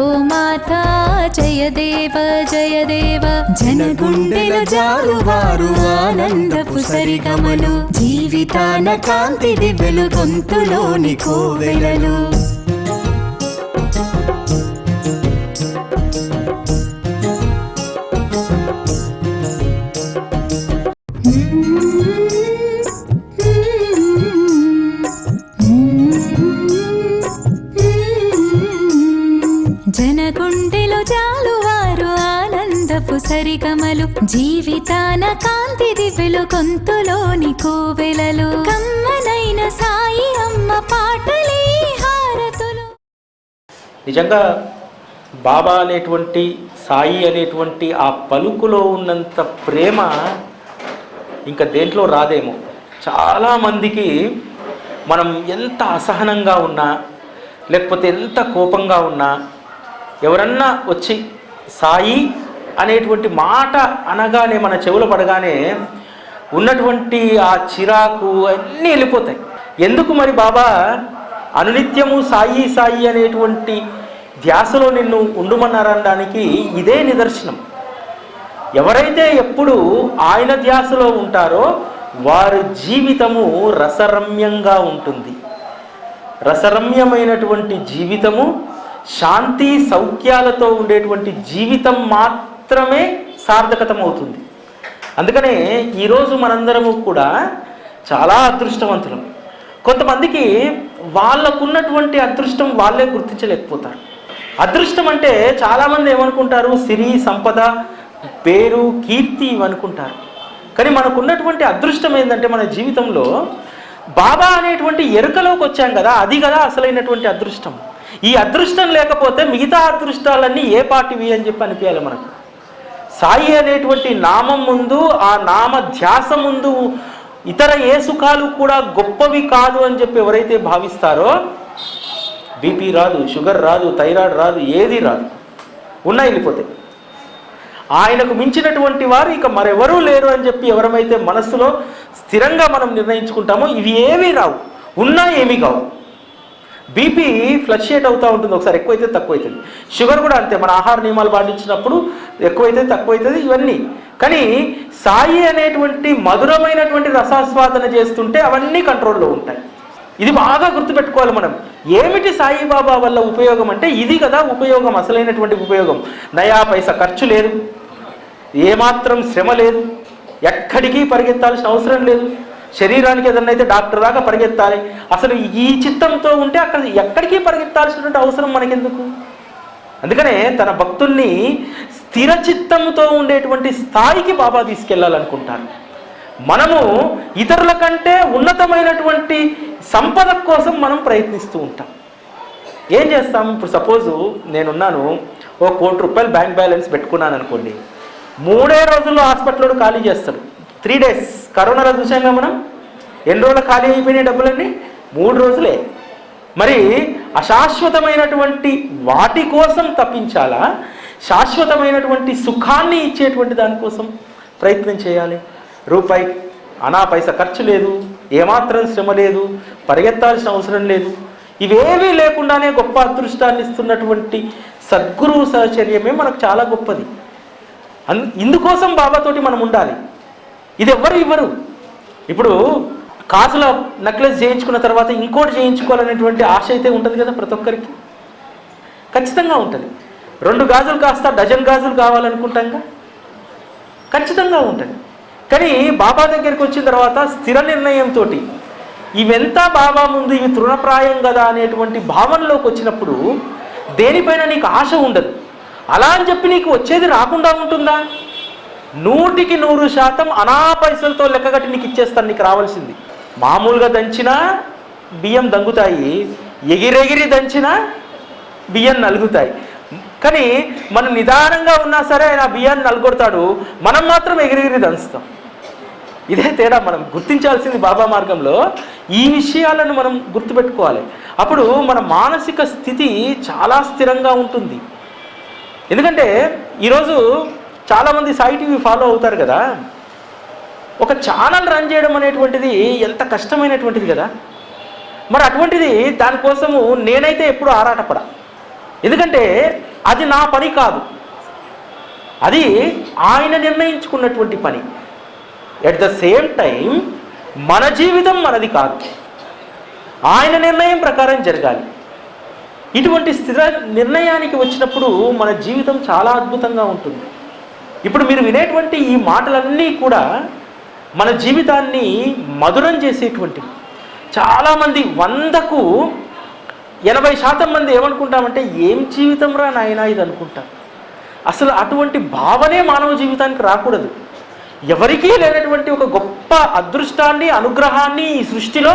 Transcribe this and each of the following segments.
దేవితో మాతా జయ దేవ జయ దేవ జనగుండెల జారువారు ఆనందపు సరిగమలు జీవితాన కాంతి వెలుగొంతులోని కోవెలలు జీవితాన కాంతి దివ్యలు గొంతులోని కోవెలలు కమ్మనైన సాయి అమ్మ పాటలే హారతులు. నిజంగా బాబా అనేటువంటి సాయి అనేటువంటి ఆ పలుకులో ఉన్నంత ప్రేమ ఇంకా దేంట్లో రాదేమో. చాలామందికి మనం ఎంత అసహనంగా ఉన్నా లేకపోతే ఎంత కోపంగా ఉన్నా ఎవరన్నా వచ్చి సాయి అనేటువంటి మాట అనగానే మన చెవులు పడగానే ఉన్నటువంటి ఆ చిరాకు అన్నీ వెళ్ళిపోతాయి. ఎందుకు మరి బాబా? అనునిత్యము సాయి సాయి అనేటువంటి ధ్యాసలో నిన్ను ఉండుమన్నారనడానికి ఇదే నిదర్శనం. ఎవరైతే ఎప్పుడు ఆయన ధ్యాసలో ఉంటారో వారి జీవితము రసరమ్యంగా ఉంటుంది. రసరమ్యమైనటువంటి జీవితము శాంతి సౌఖ్యాలతో ఉండేటువంటి జీవితం మాత్రమే సార్థకతమవుతుంది. అందుకనే ఈరోజు మనందరము కూడా చాలా అదృష్టవంతులం. కొంతమందికి వాళ్ళకున్నటువంటి అదృష్టం వాళ్ళే గుర్తించలేకపోతారు. అదృష్టం అంటే చాలామంది ఏమనుకుంటారు? సిరి సంపద పేరు కీర్తి ఇవనుకుంటారు. కానీ మనకున్నటువంటి అదృష్టం ఏంటంటే మన జీవితంలో బాబా అనేటువంటి ఎరుకలోకి వచ్చాం కదా అది కదా అసలైనటువంటి అదృష్టం. ఈ అదృష్టం లేకపోతే మిగతా అదృష్టాలన్నీ ఏ పాటివి అని చెప్పి అనిపించాలి మనకు. సాయి అనేటువంటి నామం ముందు ఆ నామ ధ్యాస ముందు ఇతర ఏ సుఖాలు కూడా గొప్పవి కాదు అని చెప్పి ఎవరైతే భావిస్తారో బీపీ రాదు షుగర్ రాదు థైరాయిడ్ రాదు ఏది రాదు. ఉన్నా వెళ్ళిపోతాయి ఆయనకు మించినటువంటి వారు ఇక మరెవరూ లేరు అని చెప్పి ఎవరమైతే మనస్సులో స్థిరంగా మనం నిర్ణయించుకుంటామో ఇవి ఏమీ రావు. ఉన్నా ఏమీ కావు. బీపీ ఫ్లక్చుయేట్ అవుతూ ఉంటుంది ఒకసారి ఎక్కువైతే తక్కువ అవుతుంది షుగర్ కూడా అంతే మన ఆహార నియమాలు పాటించినప్పుడు ఎక్కువైతే తక్కువ అవుతుంది ఇవన్నీ. కానీ సాయి అనేటువంటి మధురమైనటువంటి రసాస్వాదన చేస్తుంటే అవన్నీ కంట్రోల్లో ఉంటాయి. ఇది బాగా గుర్తుపెట్టుకోవాలి మనం. ఏమిటి సాయిబాబా వల్ల ఉపయోగం అంటే ఇది కదా ఉపయోగం అసలైనటువంటి ఉపయోగం. నయా పైసా ఖర్చు లేదు ఏమాత్రం శ్రమ లేదు ఎక్కడికి పరిగెత్తాల్సిన అవసరం లేదు. శరీరానికి ఏదన్నా అయితే డాక్టర్ దాకా పరిగెత్తాలి. అసలు ఈ చిత్తంతో ఉంటే అక్కడ ఎక్కడికి పరిగెత్తాల్సినటువంటి అవసరం మనకెందుకు? అందుకనే తన భక్తుల్ని స్థిర చిత్తంతో ఉండేటువంటి స్థాయికి బాబా తీసుకెళ్ళాలనుకుంటారు మనము ఇతరుల కంటే ఉన్నతమైనటువంటి సంపద కోసం మనం ప్రయత్నిస్తూ ఉంటాం. ఏం చేస్తాం? ఇప్పుడు సపోజు నేనున్నాను ఓ కోటి రూపాయలు బ్యాంక్ బ్యాలెన్స్ పెట్టుకున్నాను అనుకోండి మూడే రోజుల్లో హాస్పిటల్లో ఖాళీ చేస్తాడు. Three days. కరోనాలో చూసాంగా మనం? ఎన్ని రోజులు ఖాళీ అయిపోయినాయి డబ్బులన్నీ? మూడు రోజులే. మరి అశాశ్వతమైనటువంటి వాటి కోసం తప్పించాలా? శాశ్వతమైనటువంటి సుఖాన్ని ఇచ్చేటువంటి దానికోసం ప్రయత్నం చేయాలి. రూపాయి అనా పైస ఖర్చు లేదు ఏమాత్రం శ్రమ లేదు పరిగెత్తాల్సిన అవసరం లేదు. ఇవేవీ లేకుండానే గొప్ప అదృష్టాన్ని ఇస్తున్నటువంటి సద్గురువు సహచర్యమే మనకు చాలా గొప్పది. అన్ ఇందుకోసం బాబాతోటి మనం ఉండాలి. ఇది ఎవ్వరు ఇవ్వరు. ఇప్పుడు కాసుల నెక్లెస్ చేయించుకున్న తర్వాత ఇంకోటి చేయించుకోవాలనేటువంటి ఆశ అయితే ఉంటుంది కదా ప్రతి ఒక్కరికి? ఖచ్చితంగా ఉంటుంది. రెండు గాజులు కాస్త డజన్ గాజులు కావాలనుకుంటాంగా? ఖచ్చితంగా ఉంటుంది. కానీ బాబా దగ్గరికి వచ్చిన తర్వాత స్థిర నిర్ణయంతో ఇవెంతా బాబా ముందు ఇవి తృణప్రాయం కదా అనేటువంటి భావనలోకి వచ్చినప్పుడు దేనిపైన నీకు ఆశ ఉండదు? అలా అని చెప్పి నీకు వచ్చేది రాకుండా ఉంటుందా? నూటికి నూరు శాతం అనా పైసలతో లెక్కగట్టి నీకు ఇచ్చేస్తాను నీకు రావాల్సింది. మామూలుగా దంచినా బియ్యం దంగుతాయి ఎగిరెగిరి దంచినా బియ్యం నలుగుతాయి. కానీ మనం నిదానంగా ఉన్నా సరే ఆయన బియ్యాన్ని నలుగొడతాడు మనం మాత్రం ఎగిరెగిరి దంచుతాం. ఇదే తేడా మనం గుర్తించాల్సింది బాబా మార్గంలో ఈ విషయాలను మనం గుర్తుపెట్టుకోవాలి. అప్పుడు మన మానసిక స్థితి చాలా స్థిరంగా ఉంటుంది. ఎందుకంటే ఈరోజు చాలామంది సాయి టీవీ ఫాలో అవుతారు కదా. ఒక ఛానల్ రన్ చేయడం అనేటువంటిది ఎంత కష్టమైనటువంటిది కదా. మరి అటువంటిది దానికోసము నేనైతే ఎప్పుడు ఆరాటపడ. ఎందుకంటే అది నా పని కాదు. అది ఆయన నిర్ణయించుకున్నటువంటి పని. ఎట్ ద సేమ్ టైం మన జీవితం మనది కాదు. ఆయన నిర్ణయం ప్రకారం జరగాలి. ఇటువంటి స్థిర నిర్ణయానికి వచ్చినప్పుడు మన జీవితం చాలా అద్భుతంగా ఉంటుంది. ఇప్పుడు మీరు వినేటువంటి ఈ మాటలన్నీ కూడా మన జీవితాన్ని మధురం చేసేటువంటివి. చాలామంది వందకు ఎనభై శాతం మంది ఏమనుకుంటామంటే ఏం జీవితం రా నాయనా ఇది అనుకుంటారు అసలు అటువంటి భావనే మానవ జీవితానికి రాకూడదు. ఎవరికీ లేనటువంటి ఒక గొప్ప అదృష్టాన్ని అనుగ్రహాన్ని ఈ సృష్టిలో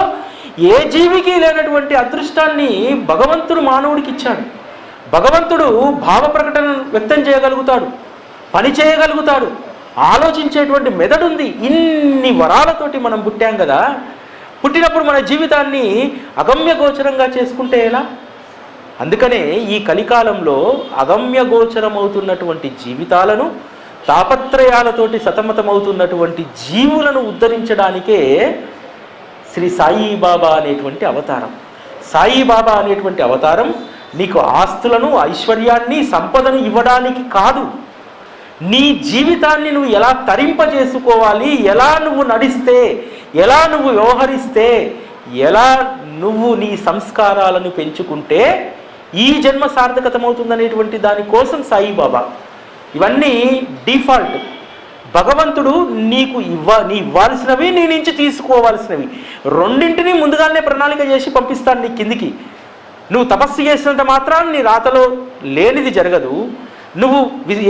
ఏ జీవికి లేనటువంటి అదృష్టాన్ని భగవంతుడు మానవుడికి ఇచ్చాడు. భగవంతుడు భావ ప్రకటన వ్యక్తం చేయగలుగుతాడు. పని చేయగలుగుతాడు. ఆలోచించేటువంటి మెదడుంది. ఇన్ని వరాలతోటి మనం పుట్టాం కదా. పుట్టినప్పుడు మన జీవితాన్ని అగమ్యగోచరంగా చేసుకుంటే ఎలా? అందుకనే ఈ కలికాలంలో అగమ్యగోచరమవుతున్నటువంటి జీవితాలను తాపత్రయాలతోటి సతమతమవుతున్నటువంటి జీవులను ఉద్ధరించడానికే శ్రీ సాయిబాబా అనేటువంటి అవతారం. సాయిబాబా అనేటువంటి అవతారం నీకు ఆస్తులను ఐశ్వర్యాన్ని సంపదను ఇవ్వడానికి కాదు. నీ జీవితాన్ని నువ్వు ఎలా తరింపజేసుకోవాలి? ఎలా నువ్వు నడిస్తే? ఎలా నువ్వు వ్యవహరిస్తే? ఎలా నువ్వు నీ సంస్కారాలను పెంచుకుంటే ఈ జన్మ సార్థకతమవుతుందనేటువంటి దానికోసం సాయిబాబా. ఇవన్నీ డిఫాల్ట్. భగవంతుడు నీకు ఇవ్వ నీ ఇవ్వాల్సినవి నీ నుంచి తీసుకోవాల్సినవి. రెండింటినీ ముందుగానే ప్రణాళిక చేసి పంపిస్తాను నీ కిందికి. నువ్వు తపస్సు చేసినంత మాత్రాన్ని నీ రాతలో లేనిది జరగదు. నువ్వు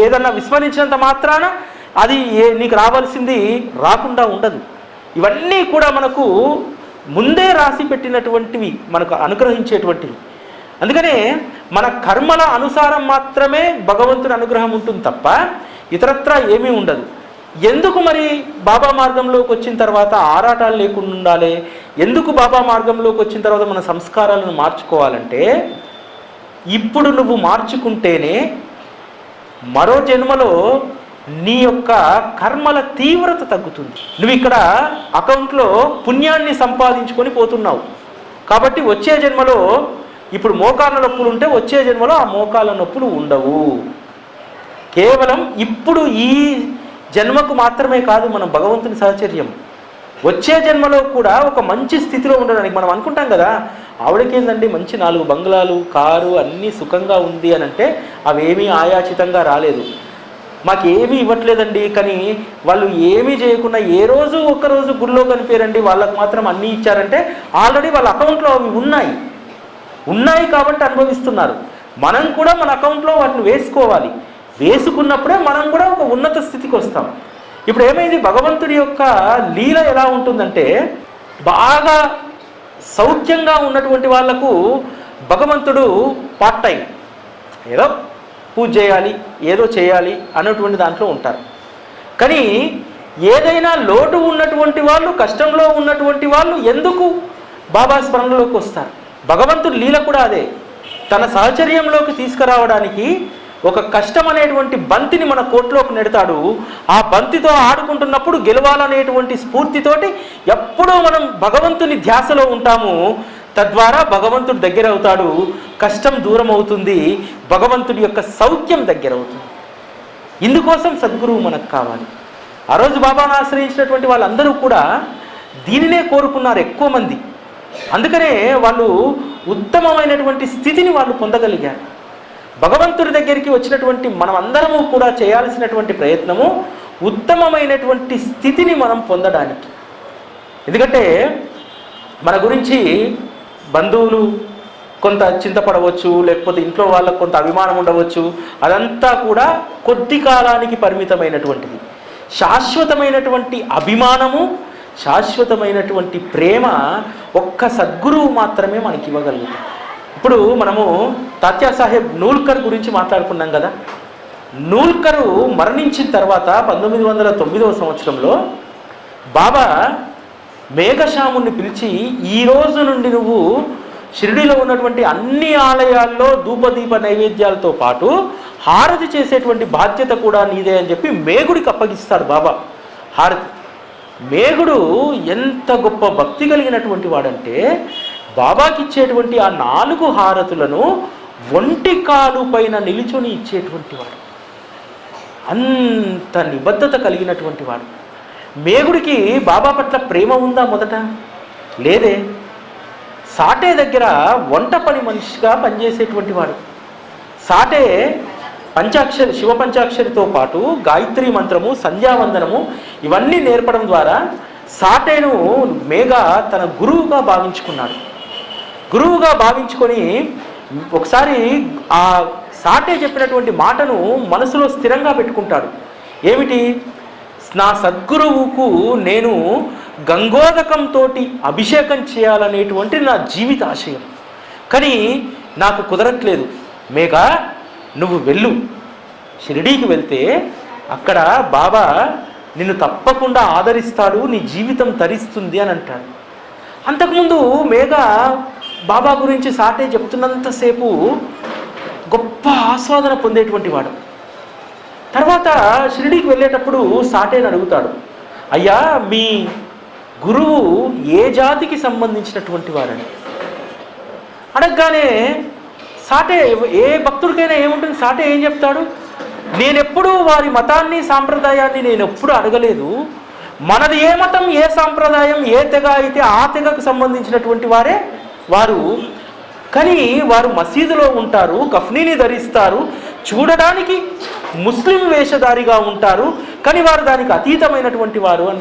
ఏదన్నా విస్మరించినంత మాత్రాన అది ఏ నీకు రావాల్సింది రాకుండా ఉండదు. ఇవన్నీ కూడా మనకు ముందే రాసి పెట్టినటువంటివి మనకు అనుగ్రహించేటువంటివి. అందుకనే మన కర్మల అనుసారం మాత్రమే భగవంతుని అనుగ్రహం ఉంటుంది తప్ప ఇతరత్రా ఏమీ ఉండదు. ఎందుకు మరి బాబా మార్గంలోకి వచ్చిన తర్వాత ఆరాటాలు లేకుండా ఉండాలి? ఎందుకు బాబా మార్గంలోకి వచ్చిన తర్వాత మన సంస్కారాలను మార్చుకోవాలంటే ఇప్పుడు నువ్వు మార్చుకుంటేనే మరో జన్మలో నీ యొక్క కర్మల తీవ్రత తగ్గుతుంది. నువ్వు ఇక్కడ అకౌంట్లో పుణ్యాన్ని సంపాదించుకొని పోతున్నావు. కాబట్టి వచ్చే జన్మలో ఇప్పుడు మోకాళ్ళ నొప్పులు ఉంటే వచ్చే జన్మలో ఆ మోకాళ్ళ నొప్పులు ఉండవు. కేవలం ఇప్పుడు ఈ జన్మకు మాత్రమే కాదు మనం భగవంతుని సహచర్యం. వచ్చే జన్మలో కూడా ఒక మంచి స్థితిలో ఉండడానికి మనం అనుకుంటాం కదా ఆవిడకేందండి? మంచి నాలుగు బంగ్లాలు కారు అన్నీ సుఖంగా ఉంది అని అంటే అవేమీ ఆయాచితంగా రాలేదు. మాకేమీ ఇవ్వట్లేదండి కానీ వాళ్ళు ఏమీ చేయకుండా ఏ రోజు ఒక్క రోజు గుళ్ళో కనిపారండి వాళ్ళకు మాత్రం అన్నీ ఇచ్చారంటే ఆల్రెడీ వాళ్ళ అకౌంట్లో అవి ఉన్నాయి. ఉన్నాయి కాబట్టి అనుభవిస్తున్నారు. మనం కూడా మన అకౌంట్లో వాటిని వేసుకోవాలి. వేసుకున్నప్పుడే మనం కూడా ఒక ఉన్నత స్థితికి వస్తాం. ఇప్పుడు ఏమైంది భగవంతుడి యొక్క లీల ఎలా ఉంటుందంటే బాగా సౌఖ్యంగా ఉన్నటువంటి వాళ్ళకు భగవంతుడు పార్ట్ టైం ఏదో పూజ చేయాలి ఏదో చేయాలి అన్నటువంటి దాంట్లో ఉంటారు. కానీ ఏదైనా లోటు ఉన్నటువంటి వాళ్ళు కష్టంలో ఉన్నటువంటి వాళ్ళు ఎందుకు బాబా స్మరణలోకి వస్తారు? భగవంతుడు లీల కూడా అదే. తన సహచర్యంలోకి తీసుకురావడానికి ఒక కష్టం అనేటువంటి బంతిని మన కోర్టులోకి నెడతాడు. ఆ బంతితో ఆడుకుంటున్నప్పుడు గెలవాలనేటువంటి స్ఫూర్తితోటి ఎప్పుడూ మనం భగవంతుని ధ్యాసలో ఉంటాము. తద్వారా భగవంతుడు దగ్గర అవుతాడు కష్టం దూరం అవుతుంది భగవంతుడి యొక్క సౌఖ్యం దగ్గర అవుతుంది ఇందుకోసం సద్గురువు మనకు కావాలి. ఆ రోజు బాబాను ఆశ్రయించినటువంటి వాళ్ళందరూ కూడా దీనినే కోరుకున్నారు ఎక్కువ మంది. అందుకనే వాళ్ళు ఉత్తమమైనటువంటి స్థితిని వాళ్ళు పొందగలిగారు. భగవంతుడి దగ్గరికి వచ్చినటువంటి మనం అందరము కూడా చేయాల్సినటువంటి ప్రయత్నము ఉత్తమమైనటువంటి స్థితిని మనం పొందడానికి. ఎందుకంటే మన గురించి బంధువులు కొంత చింతపడవచ్చు లేకపోతే ఇంట్లో వాళ్ళకు కొంత అభిమానం ఉండవచ్చు అదంతా కూడా కొద్ది కాలానికి పరిమితమైనటువంటిది. శాశ్వతమైనటువంటి అభిమానము శాశ్వతమైనటువంటి ప్రేమ ఒక్క సద్గురువు మాత్రమే మనకి ఇవ్వగలుగుతాం ఇప్పుడు మనము తాత్యా సాహెబ్ నూల్కర్ గురించి మాట్లాడుకున్నాం కదా. నూల్కరు మరణించిన తర్వాత పంతొమ్మిది వందల తొమ్మిదవ సంవత్సరంలో బాబా మేఘశ్యాముని పిలిచి ఈ రోజు నుండి నువ్వు షిరిడిలో ఉన్నటువంటి అన్ని ఆలయాల్లో ధూపదీప నైవేద్యాలతో పాటు హారతి చేసేటువంటి బాధ్యత కూడా నీదే అని చెప్పి మేగుడికి అప్పగిస్తాడు బాబా హారతి. మేగుడు ఎంత గొప్ప భక్తి కలిగినటువంటి వాడంటే బాబాకి ఇచ్చేటువంటి ఆ నాలుగు హారతులను ఒంటి కాలు పైన నిలుచొని ఇచ్చేటువంటి వాడు. అంత నిబద్ధత కలిగినటువంటి వాడు. మేగుడికి బాబా పట్ల ప్రేమ ఉందా మొదట? లేదే. సాటే దగ్గర వంట పని మనిషిగా పనిచేసేటువంటి వాడు. సాటే పంచాక్షరి శివ పంచాక్షరితో పాటు గాయత్రి మంత్రము సంధ్యావందనము ఇవన్నీ నేర్పడం ద్వారా సాటేను మేఘ తన గురువుగా భావించుకున్నాడు. గురువుగా భావించుకొని ఒకసారి ఆ సాటే చెప్పినటువంటి మాటను మనసులో స్థిరంగా పెట్టుకుంటాడు. ఏమిటి? నా సద్గురువుకు నేను గంగోదకంతో అభిషేకం చేయాలనేటువంటి నా జీవిత ఆశయం. కానీ నాకు కుదరట్లేదు. మేఘ నువ్వు వెళ్ళు. షిరిడీకి వెళ్తే అక్కడ బాబా నిన్ను తప్పకుండా ఆదరిస్తాడు నీ జీవితం తరిస్తుంది అని అంటాడు. అంతకుముందు మేఘ బాబా గురించి సాటే చెప్తున్నంతసేపు గొప్ప ఆస్వాదన పొందేటువంటి వాడు. తర్వాత షిరిడీకి వెళ్ళేటప్పుడు సాటేని అడుగుతాడు అయ్యా మీ గురువు ఏ జాతికి సంబంధించినటువంటి వారని? అడగగానే సాటే ఏ భక్తుడికైనా ఏముంటుంది? సాటే ఏం చెప్తాడు నేనెప్పుడూ వారి మతాన్ని సాంప్రదాయాన్ని నేను ఎప్పుడు అడగలేదు. మనది ఏ మతం ఏ సాంప్రదాయం ఏ తెగ అయితే ఆ తెగకు సంబంధించినటువంటి వారే వారు కానీ వారు మసీదులో ఉంటారు కఫ్నీని ధరిస్తారు చూడడానికి ముస్లిం వేషధారిగా ఉంటారు కానీ వారు దానికి అతీతమైనటువంటి వారు అని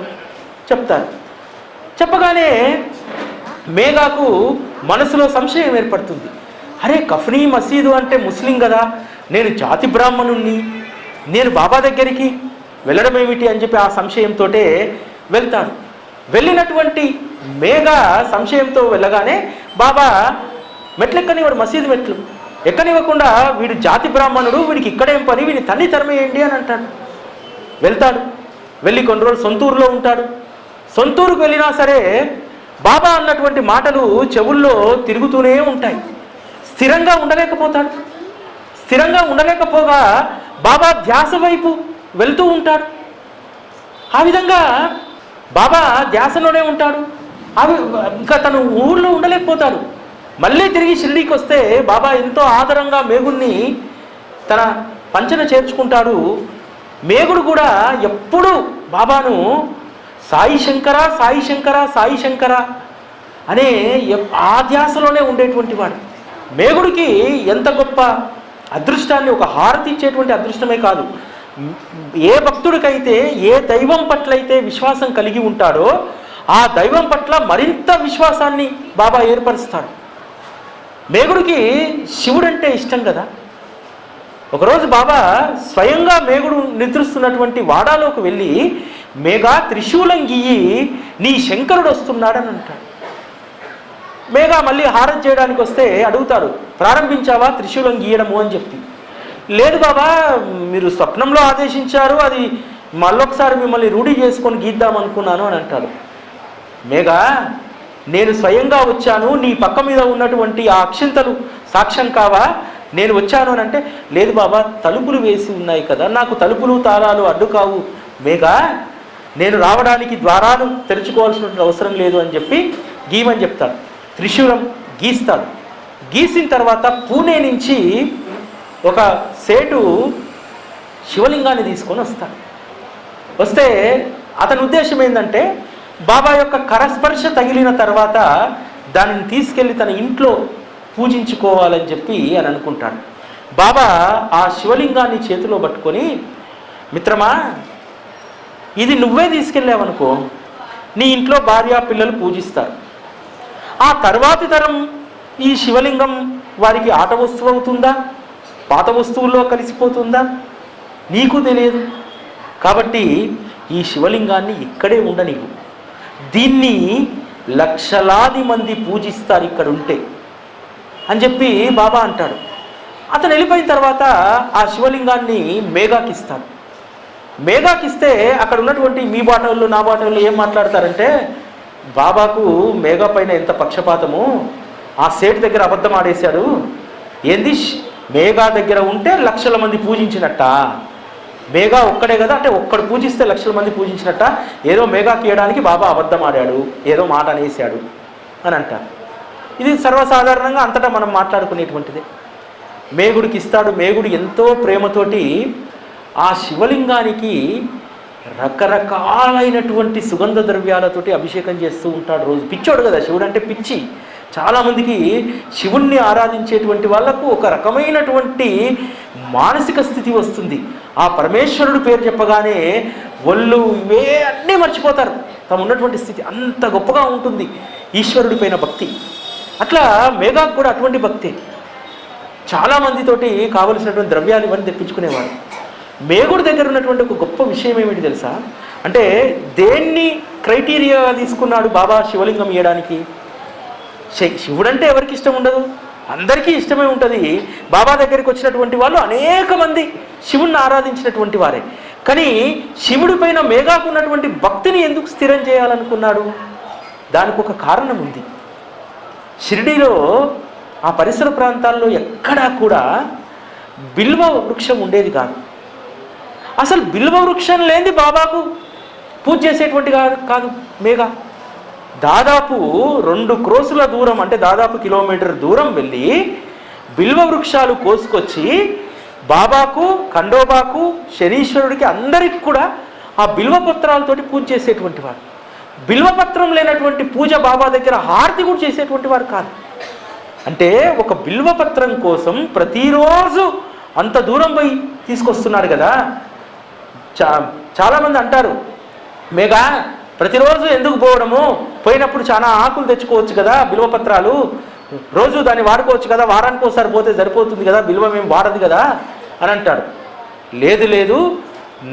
చెప్తారు. చెప్పగానే మేఘాకు మనసులో సంశయం ఏర్పడుతుంది. అరే కఫ్నీ మసీదు అంటే ముస్లిం కదా నేను జాతి బ్రాహ్మణుణ్ణి నేను బాబా దగ్గరికి వెళ్ళడం ఏమిటి? అని చెప్పి ఆ సంశయంతో వెళ్తాను. వెళ్ళినటువంటి మేఘ సంశయంతో వెళ్ళగానే బాబా మెట్లెక్కనివాడు మసీదు మెట్లు. ఎక్కనివ్వకుండా వీడు జాతి బ్రాహ్మణుడు వీడికి ఇక్కడేం పని? వీడిని తల్లి తరమేయండి అని అంటాడు. వెళ్తాడు. వెళ్ళి కొన్ని రోజులు సొంతూరులో ఉంటాడు. సొంతూరుకు వెళ్ళినా సరే బాబా అన్నటువంటి మాటలు చెవుల్లో తిరుగుతూనే ఉంటాయి. స్థిరంగా ఉండలేకపోతాడు. స్థిరంగా ఉండలేకపోగా బాబా ధ్యాస వైపు వెళ్తూ ఉంటాడు. ఆ విధంగా బాబా ధ్యాసలోనే ఉంటాడు. అవి ఇంకా తను ఊళ్ళో ఉండలేకపోతాడు. మళ్ళీ తిరిగి షిరిడీకి వస్తే బాబా ఎంతో ఆదరంగా మేగుణ్ణి తన పంచన చేర్చుకుంటాడు. మేగుడు కూడా ఎప్పుడు బాబాను సాయి శంకర సాయి శంకర సాయి శంకర అనే ఆధ్యాసలోనే ఉండేటువంటి వాడు. మేగుడికి ఎంత గొప్ప అదృష్టాన్ని ఒక హారతి ఇచ్చేటువంటి అదృష్టమే కాదు. ఏ భక్తుడికైతే ఏ దైవం పట్లయితే విశ్వాసం కలిగి ఉంటాడో ఆ దైవం పట్ల మరింత విశ్వాసాన్ని బాబా ఏర్పరుస్తాడు. మేగుడికి శివుడంటే ఇష్టం కదా? ఒకరోజు బాబా స్వయంగా మేగుడు నిద్రిస్తున్నటువంటి వాడాలోకి వెళ్ళి మేఘా త్రిశూలం గీయి నీ శంకరుడు వస్తున్నాడని అంటాడు. మేఘా మళ్ళీ హారతి చేయడానికి వస్తే అడుగుతాడు ప్రారంభించావా త్రిశూలం గీయడము అని చెప్పి. లేదు బాబా మీరు స్వప్నంలో ఆదేశించారు అది మళ్ళొకసారి మిమ్మల్ని రూఢి చేసుకొని గీద్దాం అనుకున్నాను అని అంటాడు. మేఘా నేను స్వయంగా వచ్చాను నీ పక్క మీద ఉన్నటువంటి ఆ అక్షింతలు సాక్ష్యం కావా? నేను వచ్చాను అని అంటే లేదు బాబా తలుపులు వేసి ఉన్నాయి కదా నాకు తలుపులు తాళాలు అడ్డు కావు. మేఘా నేను రావడానికి ద్వారాలు తెరుచుకోవాల్సిన అవసరం లేదు అని చెప్పి గీమని చెప్తాడు. త్రిశూలం గీస్తాడు. గీసిన తర్వాత పూణే నుంచి ఒక సేటు శివలింగాన్ని తీసుకొని వస్తాడు. వస్తే అతని ఉద్దేశం ఏంటంటే బాబా యొక్క కరస్పర్శ తగిలిన తర్వాత దానిని తీసుకెళ్ళి తన ఇంట్లో పూజించుకోవాలని చెప్పి అని అనుకుంటాడు. బాబా ఆ శివలింగాన్ని చేతిలో పట్టుకొని మిత్రమా ఇది నువ్వే తీసుకెళ్ళావనుకో నీ ఇంట్లో భార్య పిల్లలు పూజిస్తారు. ఆ తర్వాతి తరం ఈ శివలింగం వారికి ఆట వస్తువు అవుతుందా? పాత వస్తువుల్లో కలిసిపోతుందా? నీకు తెలియదు. కాబట్టి ఈ శివలింగాన్ని ఇక్కడే ఉండనివ్వు. దీన్ని లక్షలాది మంది పూజిస్తారు ఇక్కడ ఉంటే అని చెప్పి బాబా అంటాడు. అతను వెళ్ళిపోయిన తర్వాత ఆ శివలింగాన్ని మేఘాకిస్తాడు మేఘాకిస్తే అక్కడ ఉన్నటువంటి మీ బాటలు నా బాటలు ఏం మాట్లాడతారంటే బాబాకు మేఘా పైన ఎంత పక్షపాతము? ఆ సేటు దగ్గర అబద్ధం ఆడేశాడు. ఏంది? మేఘా దగ్గర ఉంటే లక్షల మంది పూజించినట్ట? మేఘా ఒక్కడే కదా? అంటే ఒక్కడు పూజిస్తే లక్షల మంది పూజించినట్ట. ఏదో మేఘా తీయడానికి బాబా అబద్ధం ఆడాడు ఏదో మాట అనేసాడు అని అంటారు ఇది సర్వసాధారణంగా అంతటా మనం మాట్లాడుకునేటువంటిది. మేఘుడికి ఇస్తాడు మేఘుడు ఎంతో ప్రేమతోటి ఆ శివలింగానికి రకరకాలైనటువంటి సుగంధ ద్రవ్యాలతోటి అభిషేకం చేస్తూ ఉంటాడు రోజు. పిచ్చోడు కదా శివుడు అంటే పిచ్చి. చాలామందికి శివుణ్ణి ఆరాధించేటువంటి వాళ్ళకు ఒక రకమైనటువంటి మానసిక స్థితి వస్తుంది. ఆ పరమేశ్వరుడు పేరు చెప్పగానే ఒళ్ళు ఇవే అన్నీ మర్చిపోతారు. తమ ఉన్నటువంటి స్థితి అంత గొప్పగా ఉంటుంది. ఈశ్వరుడి పైన భక్తి. అట్లా మేఘాకు కూడా అటువంటి భక్తి. చాలామందితోటి కావలసినటువంటి ద్రవ్యాలు ఇవన్నీ తెప్పించుకునేవారు. మేఘుడి దగ్గర ఉన్నటువంటి ఒక గొప్ప విషయం ఏమిటి తెలుసా? అంటే దేన్ని క్రైటీరియా తీసుకున్నాడు బాబా శివలింగం ఇవ్వడానికి శివుడు అంటే ఎవరికి ఇష్టం ఉండదు? అందరికీ ఇష్టమే ఉంటుంది. బాబా దగ్గరికి వచ్చినటువంటి వాళ్ళు అనేక మంది శివుణ్ణి ఆరాధించినటువంటి వారే. కానీ శివుడి పైన మేఘాకున్నటువంటి భక్తిని ఎందుకు స్థిరం చేయాలనుకున్నాడు? దానికి ఒక కారణం ఉంది. షిరిడీలో ఆ పరిసర ప్రాంతాల్లో ఎక్కడా కూడా బిల్వ వృక్షం ఉండేది కాదు. అసలు బిల్వ వృక్షం లేనిది బాబాకు పూజ చేసేటువంటి కాదు కాదు మేఘ. దాదాపు రెండు క్రోసుల దూరం అంటే దాదాపు కిలోమీటర్ దూరం వెళ్ళి బిల్వ వృక్షాలు కోసుకొచ్చి బాబాకు ఖండోబాకు శనీశ్వరుడికి అందరికి కూడా ఆ బిల్వ పత్రాలతోటి పూజ చేసేటువంటి వారు. బిల్వపత్రం లేనటువంటి పూజ బాబా దగ్గర హారతి కూడా చేసేటువంటి వారు కాదు. అంటే ఒక బిల్వపత్రం కోసం ప్రతిరోజు అంత దూరం పోయి తీసుకొస్తున్నారు కదా. చా చాలామంది అంటారు మేఘా ప్రతిరోజు ఎందుకు పోవడము? పోయినప్పుడు చాలా ఆకులు తెచ్చుకోవచ్చు కదా బిల్వపత్రాలు రోజు దాన్ని వాడుకోవచ్చు కదా వారానికి ఒకసారి పోతే సరిపోతుంది కదా బిల్వ మేము వాడదు కదా అని అంటాడు. లేదు లేదు.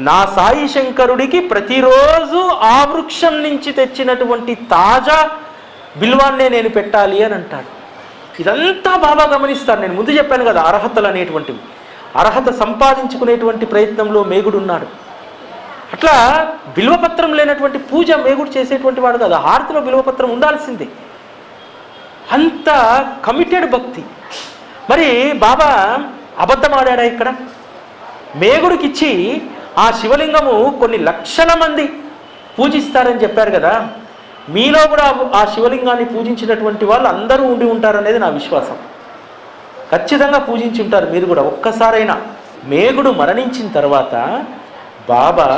నా సాయి శంకరుడికి ప్రతిరోజు ఆ వృక్షం నుంచి తెచ్చినటువంటి తాజా బిల్వాన్నే నేను పెట్టాలి అని అంటాడు. ఇదంతా బాబా గమనిస్తాను నేను ముందు చెప్పాను కదా అర్హతలు అనేటువంటివి. అర్హత సంపాదించుకునేటువంటి ప్రయత్నంలో మేగుడున్నాడు. అట్లా బిల్వపత్రం లేనటువంటి పూజ మేగుడు చేసేటువంటి వాడు కాదు. హారతిలో బిల్వపత్రం ఉండాల్సిందే. అంత కమిటెడ్ భక్తి. మరి బాబా అబద్ధం ఆడాడా ఇక్కడ? మేగుడికి ఇచ్చి ఆ శివలింగము కొన్ని లక్షల మంది పూజిస్తారని చెప్పారు కదా. మీలో కూడా ఆ శివలింగాన్ని పూజించినటువంటి వాళ్ళు అందరూ ఉండి ఉంటారనేది నా విశ్వాసం. ఖచ్చితంగా పూజించి ఉంటారు మీరు కూడా. ఒక్కసారైనా మేగుడు మరణించిన తర్వాత బాబా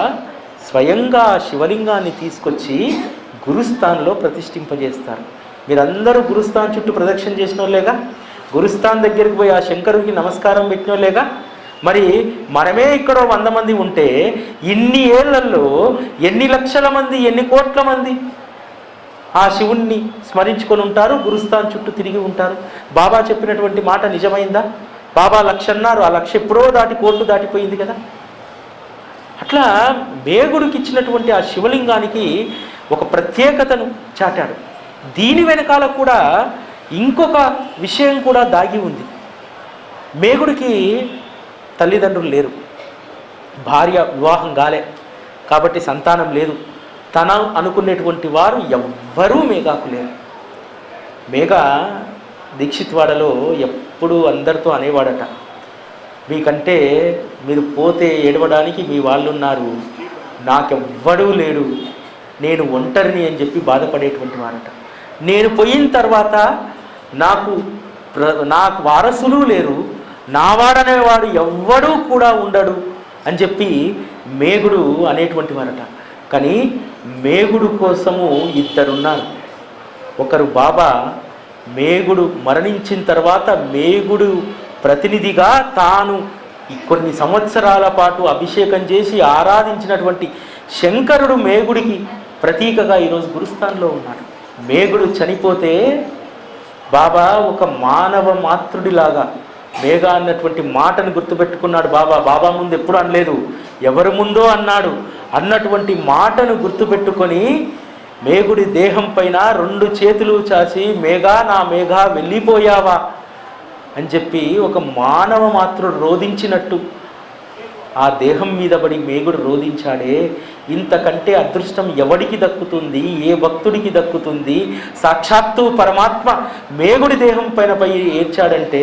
స్వయంగా ఆ శివలింగాన్ని తీసుకొచ్చి గురుస్థాన్లో ప్రతిష్ఠింపజేస్తారు. మీరందరూ గురుస్థాన్ చుట్టూ ప్రదక్షిణ చేసిన వాళ్ళేగా గురుస్థాన్ దగ్గరికి పోయి ఆ శంకరుడికి నమస్కారం పెట్టిన వాళ్ళేగా మరి మనమే ఇక్కడ వంద మంది ఉంటే ఇన్ని ఏళ్ళలో ఎన్ని లక్షల మంది ఎన్ని కోట్ల మంది ఆ శివుణ్ణి స్మరించుకొని ఉంటారు గురుస్థాన్ చుట్టూ తిరిగి ఉంటారు? బాబా చెప్పినటువంటి మాట నిజమైందా? బాబా లక్ష అన్నారు ఆ లక్ష ఎప్పుడో దాటి కోట్లు దాటిపోయింది కదా? అట్లా మేగుడికి ఇచ్చినటువంటి ఆ శివలింగానికి ఒక ప్రత్యేకతను చాటాడు. దీని వెనకాల కూడా ఇంకొక విషయం కూడా దాగి ఉంది. మేగుడికి తల్లిదండ్రులు లేరు. భార్య వివాహం గాలే కాబట్టి సంతానం లేదు. తన అనుకునేటువంటి వారు ఎవ్వరూ మేఘాకు లేరు. మేఘ దీక్షిత్వాడలో ఎప్పుడూ అందరితో అనేవాడట. మీకంటే మీరు పోతే ఏడవడానికి మీ వాళ్ళు ఉన్నారు నాకెవ్వడూ లేడు. నేను ఒంటరిని అని చెప్పి బాధపడేటువంటి వారట. నేను పోయిన తర్వాత నాకు ప్ర- నాకు వారసులు లేరు. నావాడనేవాడు ఎవ్వడూ కూడా ఉండడు అని చెప్పి మేగుడు అనేటువంటి వారట. కానీ మేగుడు కోసము ఇద్దరున్నారు. ఒకరు బాబా మేగుడు మరణించిన తర్వాత మేగుడు ప్రతినిధిగా తాను కొన్ని సంవత్సరాల పాటు అభిషేకం చేసి ఆరాధించినటువంటి శంకరుడు మేగుడికి ప్రతీకగా ఈరోజు గురుస్థాన్లో ఉన్నాడు. మేగుడు చనిపోతే బాబా ఒక మానవ మాతృడిలాగా మేఘ అన్నటువంటి మాటను గుర్తుపెట్టుకున్నాడు బాబా. బాబా ముందు ఎప్పుడు అనలేదు. ఎవరి ముందో అన్నాడు. అన్నటువంటి మాటను గుర్తుపెట్టుకొని మేగుడి దేహం పైన రెండు చేతులు చాచి మేఘా నా మేఘా వెళ్ళిపోయావా? అని చెప్పి ఒక మానవ మాత్రుడు రోధించినట్టు. ఆ దేహం మీద పడి మేగుడు రోధించాడే ఇంతకంటే అదృష్టం ఎవడికి దక్కుతుంది? ఏ భక్తుడికి దక్కుతుంది? సాక్షాత్తు పరమాత్మ మేగుడి దేహం పైన పై ఏడ్చాడంటే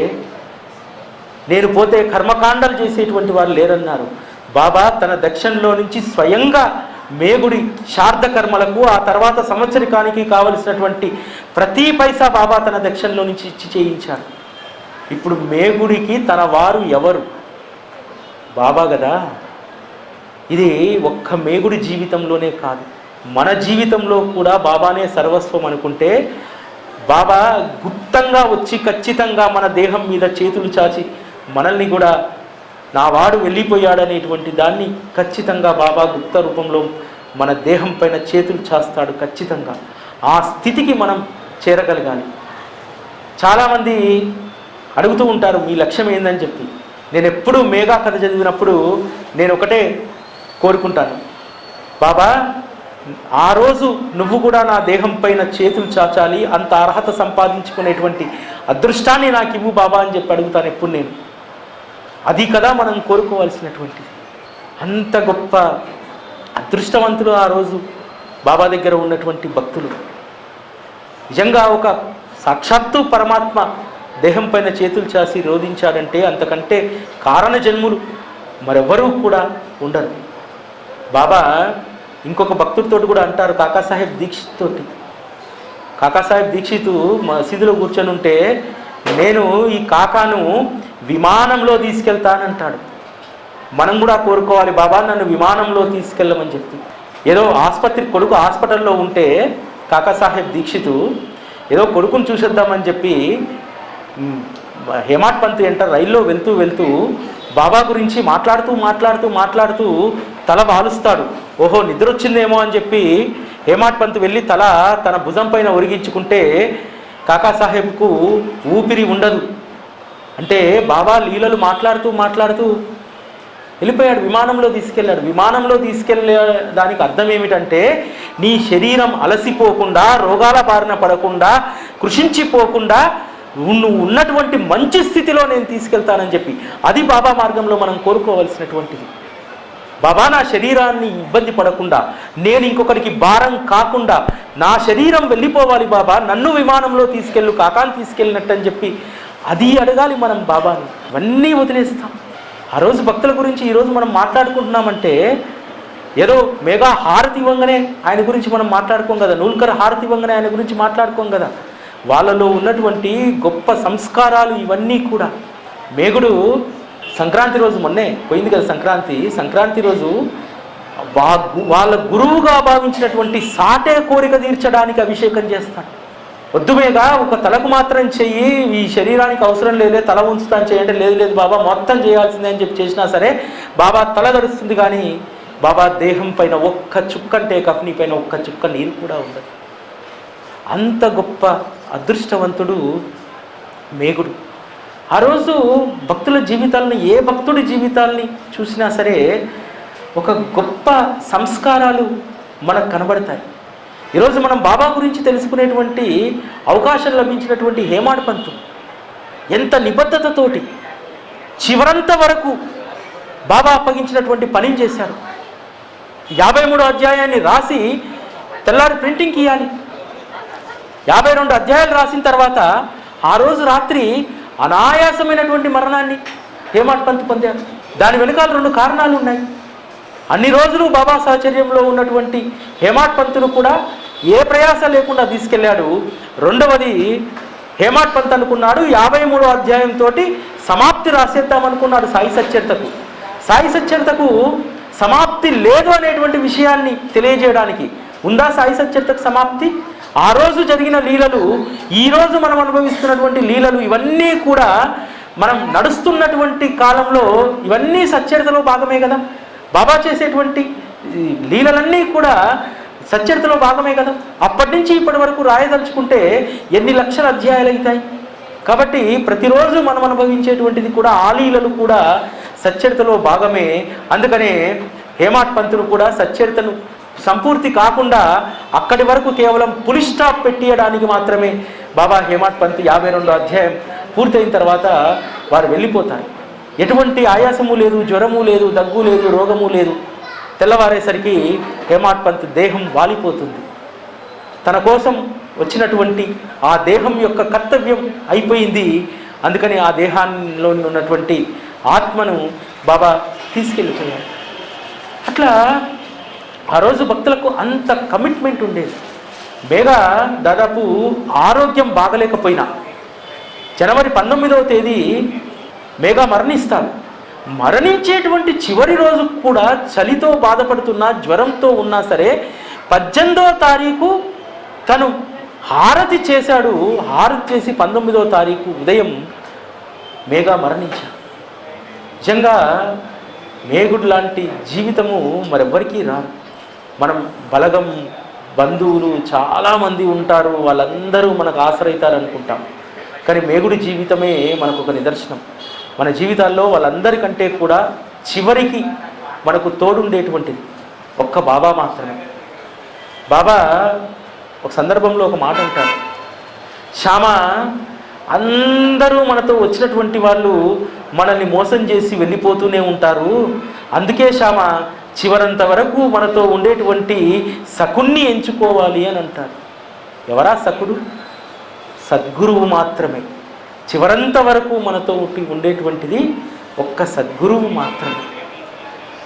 నేను పోతే కర్మకాండాలు చేసేటువంటి వారు లేరన్నారు. బాబా తన దక్షిణలో నుంచి స్వయంగా మేగుడి శార్ద కర్మలకు ఆ తర్వాత సంవత్సరికానికి కావలసినటువంటి ప్రతి పైసా బాబా తన దక్షిణలో నుంచి ఇచ్చి చేయించారు ఇప్పుడు మేగుడికి తన వారు ఎవరు? బాబా కదా. ఇది ఒక్క మేగుడి జీవితంలోనే కాదు. మన జీవితంలో కూడా బాబానే సర్వస్వం అనుకుంటే బాబా గుప్తంగా వచ్చి ఖచ్చితంగా మన దేహం మీద చేతులు చాచి మనల్ని కూడా నా వాడు వెళ్ళిపోయాడనేటువంటి దాన్ని ఖచ్చితంగా బాబా గుప్త రూపంలో మన దేహం పైన చేతులు చాస్తాడు ఖచ్చితంగా. ఆ స్థితికి మనం చేరగలగాలి. చాలామంది అడుగుతూ ఉంటారు మీ లక్ష్యం ఏందని చెప్పి. నేను ఎప్పుడూ మేఘా కథ చదివినప్పుడు నేను ఒకటే కోరుకుంటాను. బాబా ఆ రోజు నువ్వు కూడా నా దేహం పైన చేతులు చాచాలి అంత అర్హత సంపాదించుకునేటువంటి అదృష్టాన్ని నాకు ఇవ్వు బాబా అని చెప్పి అడుగుతాను ఎప్పుడు నేను. అది కదా మనం కోరుకోవాల్సినటువంటిది. అంత గొప్ప అదృష్టవంతులు ఆ రోజు బాబా దగ్గర ఉన్నటువంటి భక్తులు. నిజంగా ఒక సాక్షాత్తు పరమాత్మ దేహం పైన చేతులు చాసి రోధించాడంటే అంతకంటే కారణ జన్ములు మరెవరూ కూడా ఉండరు. బాబా ఇంకొక భక్తుడితో కూడా అంటారు కాకాసాహెబ్ దీక్షిత్ తోటి కాకాసాహెబ్ దీక్షిత్ మసీదులో కూర్చొని ఉంటే నేను ఈ కాకాను విమానంలో తీసుకెళ్తానంటాడు. మనం కూడా కోరుకోవాలి బాబా నన్ను విమానంలో తీసుకెళ్ళమని చెప్పి. ఏదో ఆసుపత్రి కొడుకు హాస్పిటల్లో ఉంటే కాకాసాహెబ్ దీక్షిత్ ఏదో కొడుకుని చూసేద్దామని చెప్పి హేమాట్ పంత్ ఎంట రైల్లో వెళ్తూ వెళ్తూ బాబా గురించి మాట్లాడుతూ మాట్లాడుతూ మాట్లాడుతూ తల వాలుస్తాడు. ఓహో నిద్ర వచ్చిందేమో అని చెప్పి హేమాట్ పంత్ వెళ్ళి తల తన భుజం పైన ఒరిగించుకుంటే కాకాసాహెబ్కు ఊపిరి ఉండదు. అంటే బాబా లీలలు మాట్లాడుతూ మాట్లాడుతూ వెళ్ళిపోయాడు విమానంలో తీసుకెళ్ళాడు. విమానంలో తీసుకెళ్ళే దానికి అర్థం ఏమిటంటే నీ శరీరం అలసిపోకుండా రోగాల బారిన పడకుండా కృషించిపోకుండా నువ్వు ఉన్నటువంటి మంచి స్థితిలో నేను తీసుకెళ్తానని చెప్పి అది బాబా మార్గంలో మనం కోరుకోవాల్సినటువంటిది. బాబా నా శరీరాన్ని ఇబ్బంది పడకుండా నేను ఇంకొకరికి భారం కాకుండా నా శరీరం వెళ్ళిపోవాలి బాబా నన్ను విమానంలో తీసుకెళ్ళు కాకాని తీసుకెళ్ళినట్టు అని చెప్పి అది అడగాలి మనం బాబాని. ఇవన్నీ వదిలేస్తాం. ఆ రోజు భక్తుల గురించి ఈరోజు మనం మాట్లాడుకుంటున్నామంటే ఏదో మెగా హారతి ఇవ్వంగానే ఆయన గురించి మనం మాట్లాడుకోం కదా నూల్కర్ హారతి ఇవ్వంగానే ఆయన గురించి మాట్లాడుకోం కదా. వాళ్ళలో ఉన్నటువంటి గొప్ప సంస్కారాలు ఇవన్నీ కూడా. మేగుడు సంక్రాంతి రోజు మొన్నే పోయింది కదా సంక్రాంతి. సంక్రాంతి రోజు వా వాళ్ళ గురువుగా భావించినటువంటి సాటే కోరిక తీర్చడానికి అభిషేకం చేస్తాడు. వద్దుమేగా ఒక తలకు మాత్రం చెయ్యి ఈ శరీరానికి అవసరం లేదే తల ఉంచుతాను చేయండి లేదు లేదు బాబా మొత్తం చేయాల్సిందే అని చెప్పి చేసినా సరే బాబా తల గడుస్తుంది కానీ బాబా దేహం పైన ఒక్క చుక్కంటే కఫనీ పైన ఒక్క చుక్క నీరు కూడా ఉండదు. అంత గొప్ప అదృష్టవంతుడు మేఘుడు. ఆ రోజు భక్తుల జీవితాలను ఏ భక్తుడి జీవితాల్ని చూసినా సరే ఒక గొప్ప సంస్కారాలు మనకు కనబడతాయి. ఈరోజు మనం బాబా గురించి తెలుసుకునేటువంటి అవకాశం లభించినటువంటి హేమాడ్ పంతు ఎంత నిబద్ధతతోటి చివరంత వరకు బాబా అప్పగించినటువంటి పనిని చేశారు. యాభై మూడో అధ్యాయాన్ని రాసి తెల్లారి ప్రింటింగ్కి ఇవ్వాలి యాభై రెండు అధ్యాయాలు రాసిన తర్వాత ఆ రోజు రాత్రి అనాయాసమైనటువంటి మరణాన్ని హేమాడ్ పంత్ పొందారు దాని వెనుకాల రెండు కారణాలు ఉన్నాయి. అన్ని రోజులు బాబా సాహచర్యంలో ఉన్నటువంటి హేమాడ్ పంతును కూడా ఏ ప్రయాస లేకుండా తీసుకెళ్ళాడు. రెండవది హేమాడ్ పంత్ అనుకున్నాడు. యాభై మూడో అధ్యాయంతో సమాప్తి రాసేద్దాం అనుకున్నాడు సాయి సచ్చరితకు. సాయి సచ్చరితకు సమాప్తి లేదు అనేటువంటి విషయాన్ని తెలియజేయడానికి ఉందా సాయి సచ్చరితకు సమాప్తి? ఆ రోజు జరిగిన లీలలు ఈరోజు మనం అనుభవిస్తున్నటువంటి లీలలు ఇవన్నీ కూడా మనం నడుస్తున్నటువంటి కాలంలో ఇవన్నీ సచ్చరితలో భాగమే కదా. బాబా చేసేటువంటి లీలలన్నీ కూడా సచ్చరితలో భాగమే కదా. అప్పటి నుంచి ఇప్పటి వరకు రాయదలుచుకుంటే ఎన్ని లక్షల అధ్యాయాలు అవుతాయి? కాబట్టి ప్రతిరోజు మనం అనుభవించేటువంటిది కూడా ఆ లీలలు కూడా సచ్చరితలో భాగమే. అందుకనే హేమాట్ పంతులు కూడా సచ్చరితను సంపూర్తి కాకుండా అక్కడి వరకు కేవలం పులి స్టాప్ పెట్టియడానికి మాత్రమే బాబా హేమాట్ పంత్ యాభై రెండో అధ్యాయం పూర్తయిన తర్వాత వారు వెళ్ళిపోతారు. ఎటువంటి ఆయాసము లేదు జ్వరము లేదు దగ్గు లేదు రోగము లేదు. తెల్లవారేసరికి హేమాడ్ పంత్ దేహం వాలిపోతుంది. తన కోసం వచ్చినటువంటి ఆ దేహం యొక్క కర్తవ్యం అయిపోయింది. అందుకని ఆ దేహాల్లో ఉన్నటువంటి ఆత్మను బాబా తీసుకెళ్ళిపోయారు. అట్లా ఆ రోజు భక్తులకు అంత కమిట్మెంట్ ఉండేది. బేగా దాదాపు ఆరోగ్యం బాగలేకపోయినా. జనవరి పంతొమ్మిదవ తేదీ మేఘా మరణిస్తారు. మరణించేటువంటి చివరి రోజు కూడా చలితో బాధపడుతున్నా జ్వరంతో ఉన్నా సరే పద్దెనిమిదవ తారీఖు తను హారతి చేశాడు. హారతి చేసి పంతొమ్మిదవ తారీఖు ఉదయం మేఘా మరణించాడు. నిజంగా మేఘుడు లాంటి జీవితము మరెవ్వరికీ రాదు. మనం బలగం బంధువులు చాలామంది ఉంటారు వాళ్ళందరూ మనకు ఆశ్రయితారు అనుకుంటాం. కానీ మేగుడి జీవితమే మనకు ఒక నిదర్శనం. మన జీవితాల్లో వాళ్ళందరికంటే కూడా చివరికి మనకు తోడుండేటువంటిది ఒక్క బాబా మాత్రమే. బాబా ఒక సందర్భంలో ఒక మాట అంటారు. శ్యామ అందరూ మనతో వచ్చినటువంటి వాళ్ళు మనల్ని మోసం చేసి వెళ్ళిపోతూనే ఉంటారు. అందుకే శ్యామ చివరంత వరకు మనతో ఉండేటువంటి సకుణ్ణి ఎంచుకోవాలి అని అంటారు. ఎవరా సకుడు సద్గురువు మాత్రమే. చివరంత వరకు మనతో ఉండి ఉండేటువంటిది ఒక్క సద్గురువు మాత్రమే.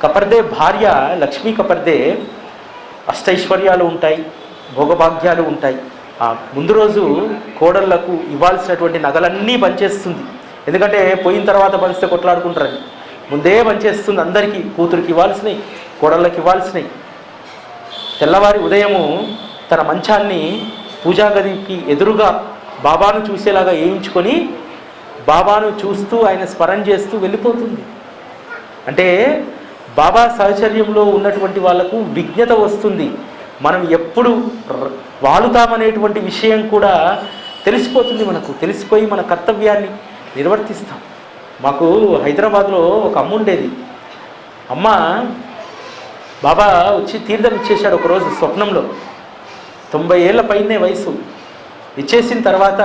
కపర్దే భార్య లక్ష్మీ కపర్దే అష్టైశ్వర్యాలు ఉంటాయి భోగభాగ్యాలు ఉంటాయి. ఆ ముందు రోజు కోడళ్ళకు ఇవ్వాల్సినటువంటి నగలన్నీ పనిచేస్తుంది. ఎందుకంటే పోయిన తర్వాత పంచితే కొట్లాడుకుంటారని. ముందే పనిచేస్తుంది అందరికీ కూతురికి ఇవ్వాల్సినవి కోడళ్ళకి ఇవ్వాల్సినవి. తెల్లవారి ఉదయము తన మంచాన్ని పూజా గదికి ఎదురుగా బాబాను చూసేలాగా వేయించుకొని బాబాను చూస్తూ ఆయన స్మరణ చేస్తూ వెళ్ళిపోతుంది. అంటే బాబా సహచర్యంలో ఉన్నటువంటి వాళ్ళకు విజ్ఞత వస్తుంది. మనం ఎప్పుడు ర- విషయం కూడా తెలిసిపోతుంది మనకు తెలిసిపోయి మన కర్తవ్యాన్ని నిర్వర్తిస్తాం. మాకు హైదరాబాద్లో ఒక అమ్మ ఉండేది. అమ్మ బాబా వచ్చి తీర్థం ఇచ్చేశాడు ఒకరోజు స్వప్నంలో. తొంభై ఏళ్ళ పైనే వయసు. ఇచ్చేసిన తర్వాత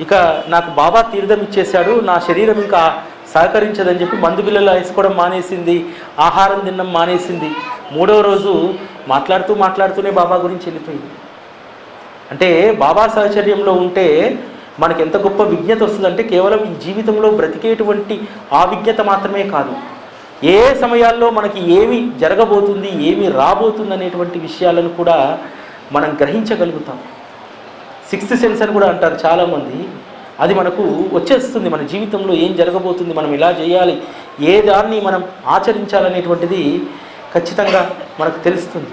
ఇక నాకు బాబా తీర్థం ఇచ్చేశాడు నా శరీరం ఇంకా సహకరించదని చెప్పి మందు పిల్లలు వేసుకోవడం మానేసింది ఆహారం తినడం మానేసింది. మూడవ రోజు మాట్లాడుతూ మాట్లాడుతూనే బాబా గురించి వెళ్ళిపోయింది. అంటే బాబా సహచర్యంలో ఉంటే మనకి ఎంత గొప్ప విజ్ఞత వస్తుందంటే కేవలం ఈ జీవితంలో బ్రతికేటువంటి ఆ విజ్ఞత మాత్రమే కాదు. ఏ సమయాల్లో మనకి ఏమి జరగబోతుంది ఏమి రాబోతుంది అనేటువంటి విషయాలను కూడా మనం గ్రహించగలుగుతాం. సిక్స్త్ సెన్స్ అని కూడా అంటారు చాలామంది. అది మనకు వచ్చేస్తుంది మన జీవితంలో ఏం జరగబోతుంది మనం ఇలా చేయాలి ఏ దాన్ని మనం ఆచరించాలనేటువంటిది ఖచ్చితంగా మనకు తెలుస్తుంది.